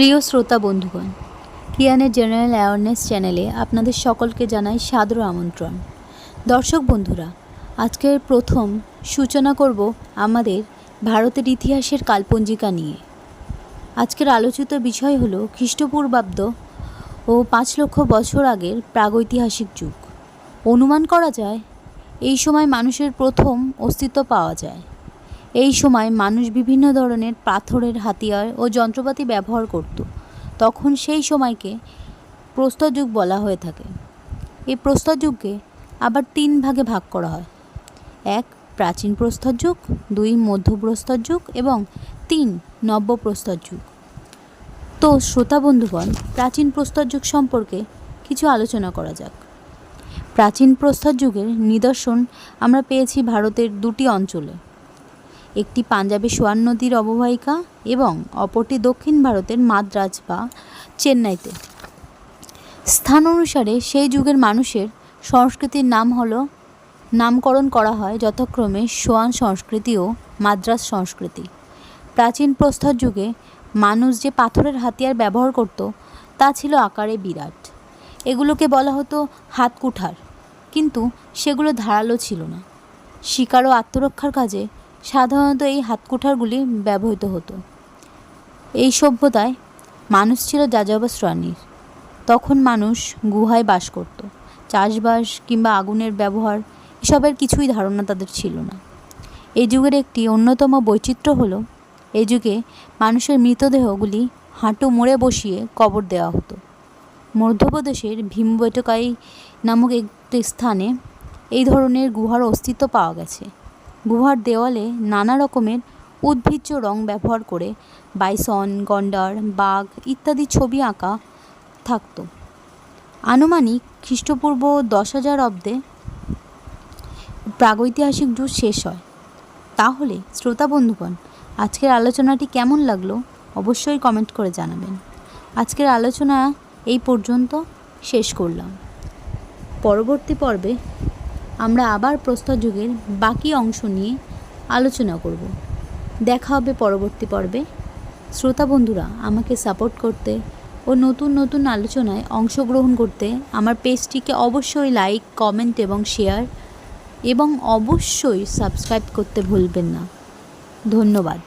প্রিয় শ্রোতা বন্ধুগণ, কিয়ানের জেনারেল অ্যাওয়ারনেস চ্যানেলে আপনাদের সকলকে জানাই সাদর আমন্ত্রণ। দর্শক বন্ধুরা, আজকের প্রথম সূচনা করব আমাদের ভারতের ইতিহাসের কালপঞ্জিকা নিয়ে। আজকের আলোচিত বিষয় হল খ্রিস্টপূর্বাব্দ ও পাঁচ লক্ষ বছর আগের প্রাগৈতিহাসিক যুগ। অনুমান করা যায়, এই সময় মানুষের প্রথম অস্তিত্ব পাওয়া যায়। এই সময় মানুষ বিভিন্ন ধরনের পাথরের হাতিয়ার ও যন্ত্রপাতি ব্যবহার করত। তখন সেই সময়কে প্রস্তর যুগ বলা হয়ে থাকে। এই প্রস্তর যুগকে আবার তিন ভাগে ভাগ করা হয়। এক, প্রাচীন প্রস্তর যুগ দুই মধ্যপ্রস্তর যুগ এবং তিন, নব্য প্রস্তর যুগ তো শ্রোতা বন্ধুগণ, প্রাচীন প্রস্তর যুগ সম্পর্কে কিছু আলোচনা করা যাক। প্রাচীন প্রস্তর যুগের নিদর্শন আমরা পেয়েছি ভারতের দুটি অঞ্চলে। একটি পাঞ্জাবে সোয়ান নদীর অববাহিকা এবং অপরটি দক্ষিণ ভারতের মাদ্রাজ বা চেন্নাইতে। স্থান অনুসারে সেই যুগের মানুষের সংস্কৃতির নাম হলো, নামকরণ করা হয় যথাক্রমে সোয়ান সংস্কৃতি ও মাদ্রাজ সংস্কৃতি। প্রাচীন প্রস্তর যুগে মানুষ যে পাথরের হাতিয়ার ব্যবহার করত, তা ছিল আকারে বিরাট। এগুলোকে বলা হতো হাত কুঠার কিন্তু সেগুলো ধারালো ছিল না। শিকার ও আত্মরক্ষার কাজে সাধারণত এই হাতকুঠারগুলি ব্যবহৃত হতো। এই সভ্যতায় মানুষ ছিল যাযাবর প্রাণীর তখন মানুষ গুহায় বাস করত, চাষবাস কিংবা আগুনের ব্যবহার, এসবের কিছুই ধারণা তাদের ছিল না। এই যুগের একটি অন্যতম বৈচিত্র্য হল, এই যুগে মানুষের মৃতদেহগুলি হাঁটু মুড়ে বসিয়ে কবর দেওয়া হতো। মধ্যপ্রদেশের ভীমবেটকাই নামক একটি স্থানে এই ধরনের গুহার অস্তিত্ব পাওয়া গেছে। গুহার দেওয়ালে নানা রকমের উদ্ভিজ্জ রং ব্যবহার করে বাইসন, গন্ডার, বাঘ ইত্যাদি ছবি আঁকা থাকতো। আনুমানিক খ্রিস্টপূর্ব দশ হাজার অব্দে প্রাগৈতিহাসিক যুগ শেষ হয়। তাহলে, শ্রোতা বন্ধুগণ, আজকের আলোচনাটি কেমন লাগল অবশ্যই কমেন্ট করে জানাবেন। আজকের আলোচনা এই পর্যন্ত শেষ করলাম। পরবর্তী পর্বে আমরা আবার প্রস্তর যুগের বাকি অংশ নিয়ে আলোচনা করব। দেখা হবে পরবর্তী পর্বে। শ্রোতা বন্ধুরা, আমাকে সাপোর্ট করতে ও নতুন নতুন আলোচনায় অংশগ্রহণ করতে আমার পেজটিকে অবশ্যই লাইক কমেন্ট এবং শেয়ার এবং অবশ্যই সাবস্ক্রাইব করতে ভুলবেন না। ধন্যবাদ।